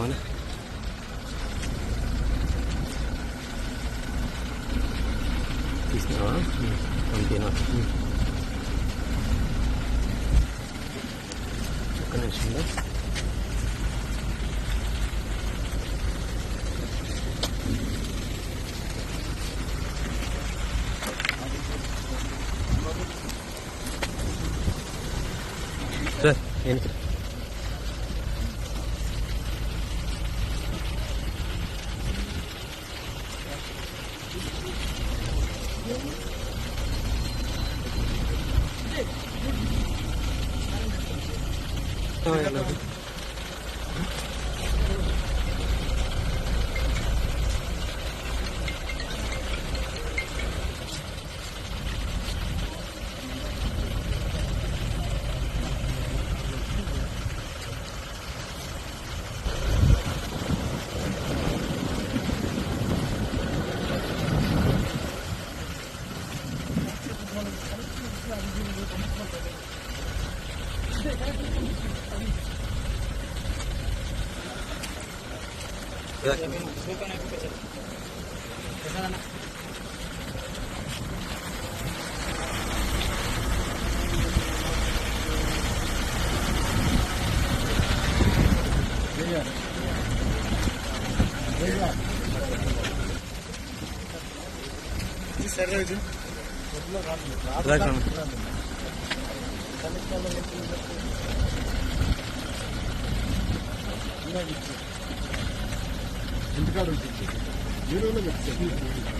meine? Ist ein A? Hm. Und den hat. Hm. Kann ich schon das. Sir. గారు ఆయనకి దగ్గర వేరే team చేస్తారా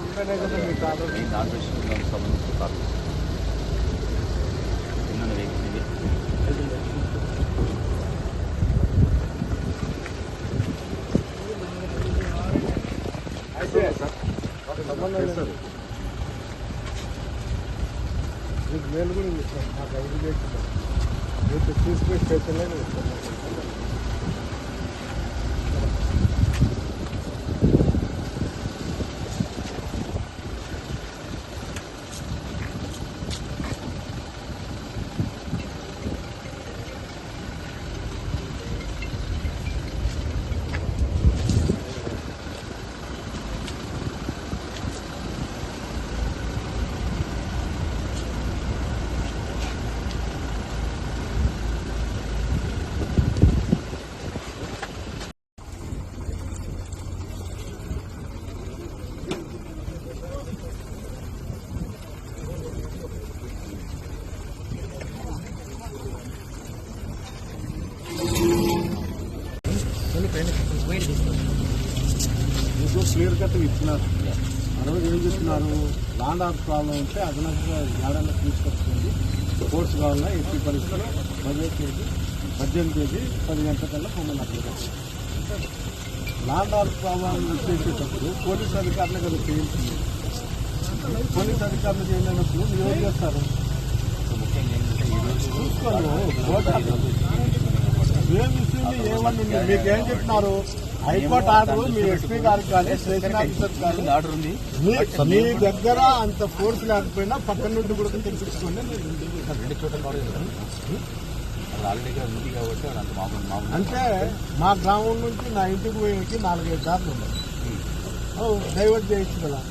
ఉంటేనే కదా మీకు ఆర్డర్ అయితే సంబంధం మీకు మేలు కూడా ఇస్తాను. నాకు ఐదు తీసుకుని చేతలేదు ఇస్తాను క్లియర్ కట్ ఇచ్చినారు. అరవై ఏం చేస్తున్నారు? లాండ్ ఆఫ్ ప్రాబ్లం ఉంటే అదనంగా ఏడాది తీసుకొస్తుంది కోర్స్ కావాలన్నా ఎట్టి పరిస్థితుల్లో పదిహేను చేసి పద్దెనిమిది తేదీ పది గంటలకల్లా మమ్మల్ని అక్కడ లాండ్ ఆఫ్ ప్రాబ్లం చేసేటప్పుడు పోలీస్ అధికారులు కదా చేయించింది పోలీస్ అధికారులు చేయలేనప్పుడు మీరు ఏం చేస్తారు? ముఖ్యంగా ఏం విషయం ఏమన్నా మీకు ఏం చెప్తున్నారు? హైకోర్టు ఆర్డర్ మీ ఎస్పీ గారికి కానీ స్టేషన్ ఆఫీసర్ కానీ ఆర్డర్ ఉంది. మీ- దగ్గర అంత ఫోర్స్ లేకపోయినా పక్కన నుండి కూడా వెళ్తాను. రెండు చోట్ల ఆల్రెడీగా ఉంది కాబట్టి అంత మామూలు మామూలు. అంటే మా గ్రామం నుంచి నా ఇంటికి పోయేకి నాలుగైదు దారులు ఉన్నాయి డైవర్ట్ చేయొచ్చు కదా.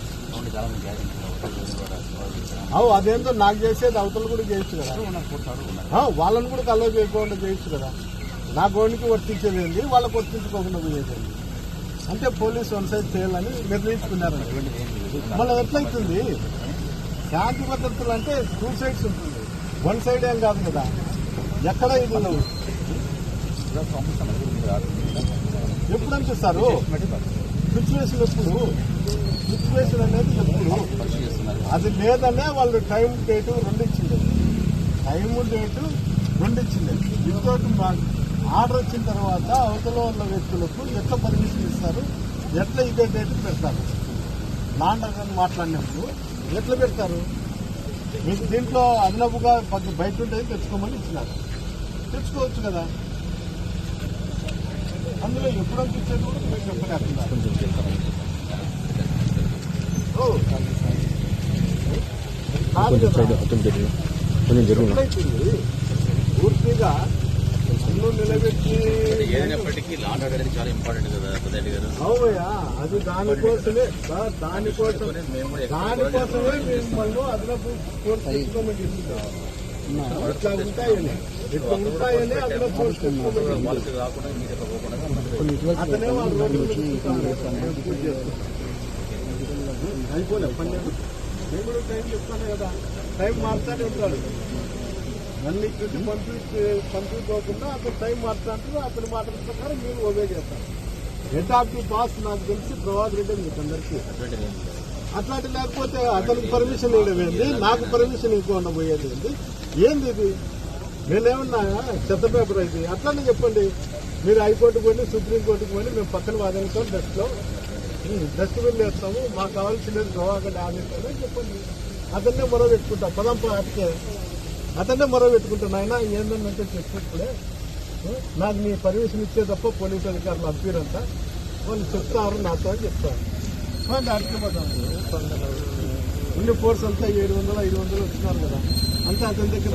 అవు అదేంటో నాకు చేసేది అవతలు కూడా చేయొచ్చు కదా. వాళ్ళని కూడా కలవ చేయకుండా చేయొచ్చు కదా. నా గోడికి వర్తించేది ఏంది వాళ్ళకి వర్తించుకోకుండా పోయేదండి అంటే పోలీసు వన్ సైడ్ చేయాలని నిర్ణయించుకున్నారండి మళ్ళీ ఎట్లయితుంది? శాంతి భద్రతలు అంటే టూ సైడ్స్ ఉంటుంది. వన్ సైడ్ ఏం కాదు కదా. ఎక్కడ ఇది ఇలా ఎప్పుడు అనిపిస్తారు సిచ్యువేషన్ ఎప్పుడు? సిచ్యువేషన్ అనేది ఎప్పుడు? చేస్తున్నారు అది లేదనే వాళ్ళు టైం డేటు రెండు ఇచ్చింది టైం డేటు రెండు ఇచ్చింది ఇంకోటి ఆర్డర్ వచ్చిన తర్వాత అవతల ఉన్న వ్యక్తులకు ఎట్లా పర్మిషన్ ఇస్తారు? ఎట్లా ఇదే డేట్ పెడతారు? నాండర్ అని మాట్లాడినప్పుడు ఎట్లా పెడతారు? మీకు దీంట్లో అదనపుగా బయట ఉండేది తెచ్చుకోమని ఇచ్చినారు. తెచ్చుకోవచ్చు కదా? అందులో ఎప్పుడు అనిపించేది కూడా మీరు చెప్పలేకున్నారు కొంచెం పూర్తిగా అన్ను నిలబెట్టి ఏదైనప్పటికీ లాండ్ ఆర్డర్ అనేది చాలా ఇంపార్టెంట్ కదా పెద్దారెడ్డి గారు అవునయ్యా అది దానికోసమే సార్ దానికోసం మేము కూడా దానికోసమే మిమ్మల్ని అదనపు చెప్తున్నాం. ఇట్లా ఉంటాయని ఇట్లా ఉంటాయని అదనపు. వాళ్ళకి రాకుండా పోకుండా అతనే వాళ్ళు రోడ్డు మీద కూర్చుంటారు. పూజ చేస్తారు. అయిపోలే పన్నెండు నేను కూడా టైం చెప్తాను కదా టైం మార్చానే ఉంటాడు నన్ను ఇక్కడికి పంపి పంపించుకోకుండా అతను టైం మాట్లాడుతున్నారు అతని మాటల ప్రకారం మీరు ఒబే చేస్తారు. హెడ్ ఆఫ్ ది బాస్ నాకు తెలిసి ప్రభాత్ రెడ్డి మీకు అందరికీ. అట్లాంటి లేకపోతే అతనికి పర్మిషన్ ఇవ్వడం ఏంది నాకు పర్మిషన్ ఇవ్వకుండా పోయేది ఏంది? ఏంది ఇది? నేనేమన్నా చెత్త పేపర్ అయితే అట్లానే చెప్పండి. మీరు హైకోర్టుకు పోయి సుప్రీంకోర్టుకు పోయి మేము పక్కన వాదించాం డస్ట్లో డస్ట్బిన్ వేస్తాము మాకు కావాల్సినది గోవాక డామేజ్ అని చెప్పండి. అతన్నే మరో పెట్టుకుంటాం. పదం పాటికే అతన్నే మొర పెట్టుకుంటాను ఆయన ఏంటంటే చెప్పినప్పుడే నాకు నీ పర్మిషన్ ఇచ్చే తప్ప పోలీస్ అధికారులు అప్పీరంతా వాళ్ళు చెప్తారు నాతో చెప్తారు. ఉండే ఫోర్స్ అంతా ఏడు వందలు ఐదు వందలు వచ్చినారు కదా. అంతే అతని దగ్గర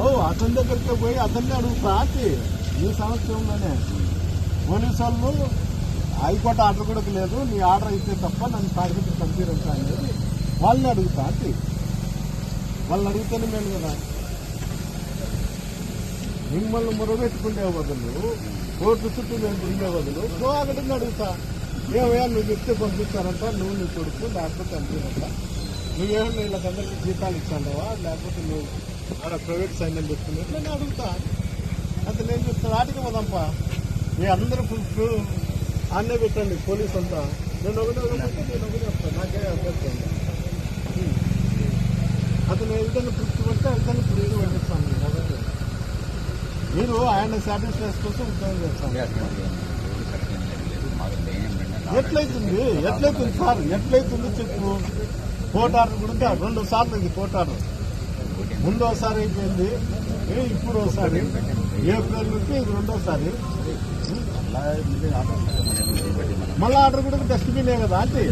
ఓ అతని దగ్గరికి పోయి అతన్ని అడుగుతా ఈ సంవత్సరంలోనే. పోలీసు వాళ్ళు హైకోర్టు ఆర్డర్ కూడా లేదు నీ ఆర్డర్ అయితే తప్ప నన్ను తాగితే పంపిరంట అనేది వాళ్ళని అడుగుతా వాళ్ళు వాళ్ళని అడిగితేనే మేలు కదా. మిమ్మల్ని మొరబెట్టుకునే బదులు? కోర్టు చుట్టూ మేము తిరిగే బదులు? గోవాగడిని అడుగుతా. ఏమయ్యా నువ్వు చెప్తే పంపిస్తారంట నువ్వు నీ కొడుకు లేకపోతే పంపిరంట నువ్వేమన్నా వీళ్ళకందరికీ జీతాలు ఇచ్చాడవా లేకపోతే నువ్వు ఆడ ప్రైవేట్ సైన్యం పెట్టుకుని నేను అడుగుతా? అతను నేను చెప్తాను ఆటికి పోదాంపా. మీ అందరూ ఫుల్ ఫుల్ పెట్టండి పోలీస్ అంతా. నేను ఒకటే ఒకటి నేను ఒకటే వస్తాను నాకే అభ్యర్థం ఉంది. హ్మ్. అతను ఏదైనా తృప్తి పడితే తృప్తి పంపిస్తాను మొదటి మీరు ఆయన సాటిస్ఫై కోసం ఉద్యోగం చేస్తాను ఏం ఏం ఏం ఎట్లయితుంది? ఎట్లయితుంది సార్? ఎట్లయితుంది చెప్పు? కోర్టు ఆర్డర్ కూడా రెండు సార్లు ఇది కోర్టు ఆర్డర్. ముందు ఒకసారి అయిపోయింది. ఏ ఇప్పుడు ఒకసారి ఏప్రిల్ నుంచి ఇది రెండోసారి. ఏం మళ్ళీ ఆర్డర్ కూడా డస్ట్బినే కదా అంటే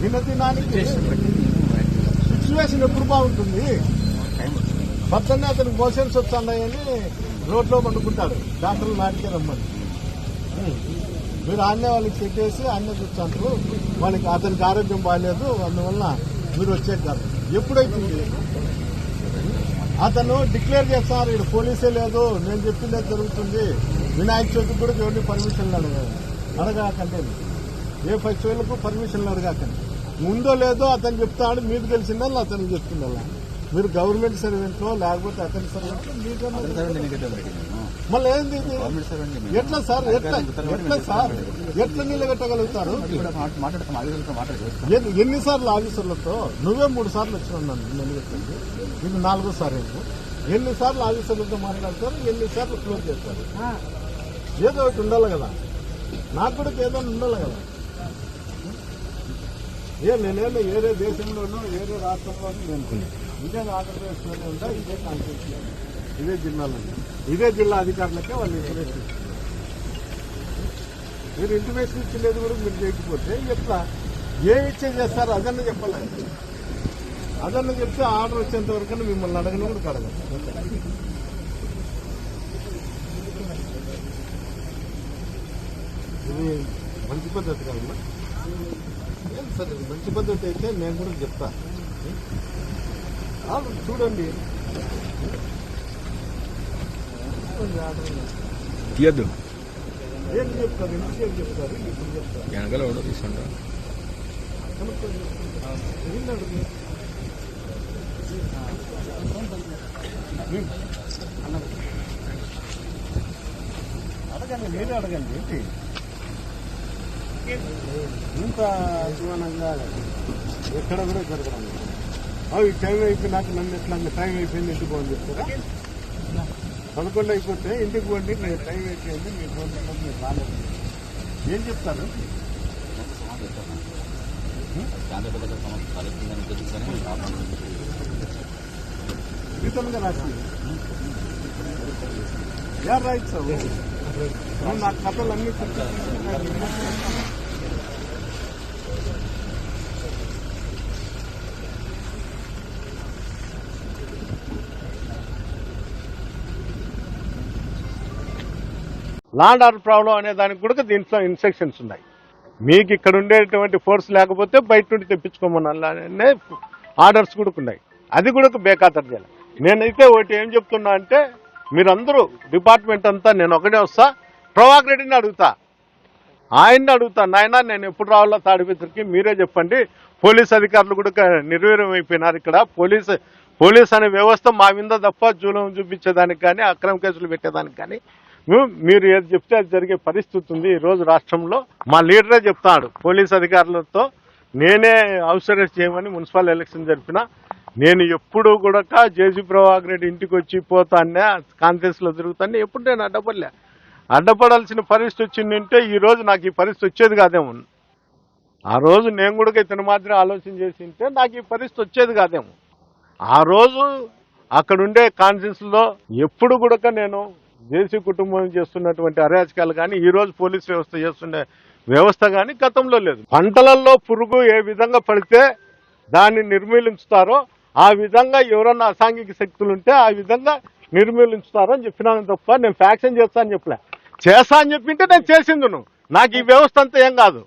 దినదినానికి సిచ్యువేషన్ ఎప్పుడు బాగుంటుంది పక్కనే అతనికి మోషన్స్ వస్తున్నాయని రోడ్లో పండుకుంటాడు. డాక్టర్లు నాటికే రమ్మని. మీరు ఆన్నే వాళ్ళకి పెట్టేసి ఆన్నే కూర్చుంటారు వాళ్ళకి అతనికి ఆరోగ్యం బాగాలేదు. అందువల్ల మీరు వచ్చేది కాదు ఎప్పుడైతుంది? అతను డిక్లేర్ చేస్తున్నారు ఇక్కడ పోలీసే లేదు. నేను చెప్పిందే జరుగుతుంది. వినాయక చవితికి కూడా ఎవరిని పర్మిషన్లు అడగాలి అడగాకండి. ఏ ఫెస్టివల్కు పర్మిషన్లు అడగాకండి. ఉందో లేదో అతను చెప్తాడు మీకు తెలిసిందా అతనికి చెప్తుందా? మీరు గవర్నమెంట్ సర్వెంట్లో లేకపోతే అతని సర్వెంట్లో అతని నేను మళ్ళీ ఏంది ఎట్లా సార్? ఎట్లా? ఎట్లా సార్? ఎట్లా నిలబెట్టగలుగుతారు ఎన్నిసార్లు ఆఫీసర్లతో? నువ్వే మూడు సార్లు వచ్చినావు నన్ను నిలబెట్టింది ఇది నాలుగో సారి ఎన్నిసార్లు ఆఫీసర్లతో మాట్లాడతారు? ఎన్నిసార్లు క్లోజ్ చేస్తారు? ఏదో ఒకటి ఉండాలి కదా. నాకు కూడా ఏదో ఉండాలి కదా. ఏ లేదు ఏరే దేశంలోనూ వేరే రాష్ట్రంలోనూ నేను ఇదే ఆంధ్రప్రదేశ్లోనే ఉందా ఇదే కాన్స్టిట్యూషన్ ఇదే జిల్లాలో ఇదే జిల్లా అధికారులకే వాళ్ళు ఇన్ఫర్మేషన్ మీరు ఇంటిమేషన్ ఇచ్చలేదు కూడా మీరు చేయకపోతే ఎట్లా? ఏ ఇచ్చే చేస్తారు? అదన్న చెప్పాలి. అదన్న చెప్తే ఆర్డర్ వచ్చేంత వరకు మిమ్మల్ని అడగను కూడా కడగదు ఇది మంచి పద్ధతి కాదు సరే మంచి పద్ధతి అయితే నేను కూడా చెప్తా. చూడండి. తీయద్దు. ఏం చెప్తారు? ఎందుకు చెప్తారు? ఇప్పుడు చెప్తారు వెనకాల ఎవడో తీసుకుంటారు? అడగండి మీరే అడగండి ఏంటి? ఇంత అధ్వానంగా ఎక్కడ కూడా జరగడం. అవి టైం అయిపోయినాక నన్ను ఎట్లా టైం అయిపోయింది ఇంటికి పోని చెప్తారా? పదకొండు అయిపోతే ఇంటికి పోండి నేను టైం అయిపోయింది మీ ఫోన్ మీరు రాలేదు ఏం చెప్తారు? గీతంగా రాసి. యార్ రైట్ సార్. నా కథలు లాండ్ ఆర్డర్ ప్రాబ్లం అనే దానికి కూడా దీంట్లో ఇన్స్ట్రక్షన్స్ ఉన్నాయి. మీకు ఇక్కడ ఉండేటువంటి ఫోర్స్ లేకపోతే బయట నుండి తెప్పించుకోమని ఆర్డర్స్ కూడా ఉన్నాయి. అది కూడా బేఖాతరు చేయాలి నేనైతే ఒకటి ఏం చెప్తున్నా అంటే మీరందరూ డిపార్ట్మెంట్ అంతా నేను ఒకటే వస్తా ప్రభాకర్ రెడ్డిని అడుగుతా. ఆయన్ని అడుగుతా నాయన నేను ఎప్పుడు రావాలో తాడిపిత్రికి మీరే చెప్పండి. పోలీస్ అధికారులు కూడా నిర్వీర్యం అయిపోయినారు ఇక్కడ. పోలీస్ పోలీస్ అనే వ్యవస్థ మా మీద తప్ప జూలం చూపించేదానికి కానీ అక్రమ కేసులు పెట్టేదానికి కానీ మీరు ఏది చెప్తే అది జరిగే పరిస్థితి ఉంది ఈ రోజు రాష్ట్రంలో. మా లీడరే చెప్తాడు పోలీస్ అధికారులతో నేనే హౌస్ అరెస్ట్ చేయమని మున్సిపల్ ఎలక్షన్ జరిపిన. నేను ఎప్పుడు కూడా జేసీ ప్రభాకర్ రెడ్డి ఇంటికి వచ్చి పోతానే కాన్ఫరెన్స్లో తిరుగుతానే ఎప్పుడు నేను అడ్డపడలే. అడ్డపడాల్సిన పరిస్థితి వచ్చిందంటే ఈరోజు నాకు ఈ పరిస్థితి వచ్చేది కాదేమో. ఆ రోజు నేను కూడా ఇతని మాదిరి ఆలోచన చేసి ఉంటే నాకు ఈ పరిస్థితి వచ్చేది కాదేమో. ఆ రోజు అక్కడ ఉండే ఎప్పుడు కూడా నేను దేశీ కుటుంబం చేస్తున్నటువంటి అరాచకాలు కానీ ఈ రోజు పోలీస్ వ్యవస్థ చేస్తుండే వ్యవస్థ కానీ గతంలో లేదు. పంటలలో పురుగు ఏ విధంగా పడితే దాన్ని నిర్మూలించుతారో ఆ విధంగా ఎవరన్నా అసాంఘిక శక్తులు ఉంటే ఆ విధంగా నిర్మూలించుతారని చెప్పినాను తప్ప నేను ఫ్యాక్షన్ చేస్తా అని చెప్పలే. చేస్తా అని చెప్పింటే నేను చేసింది నాకు ఈ వ్యవస్థ అంతా ఏం కాదు.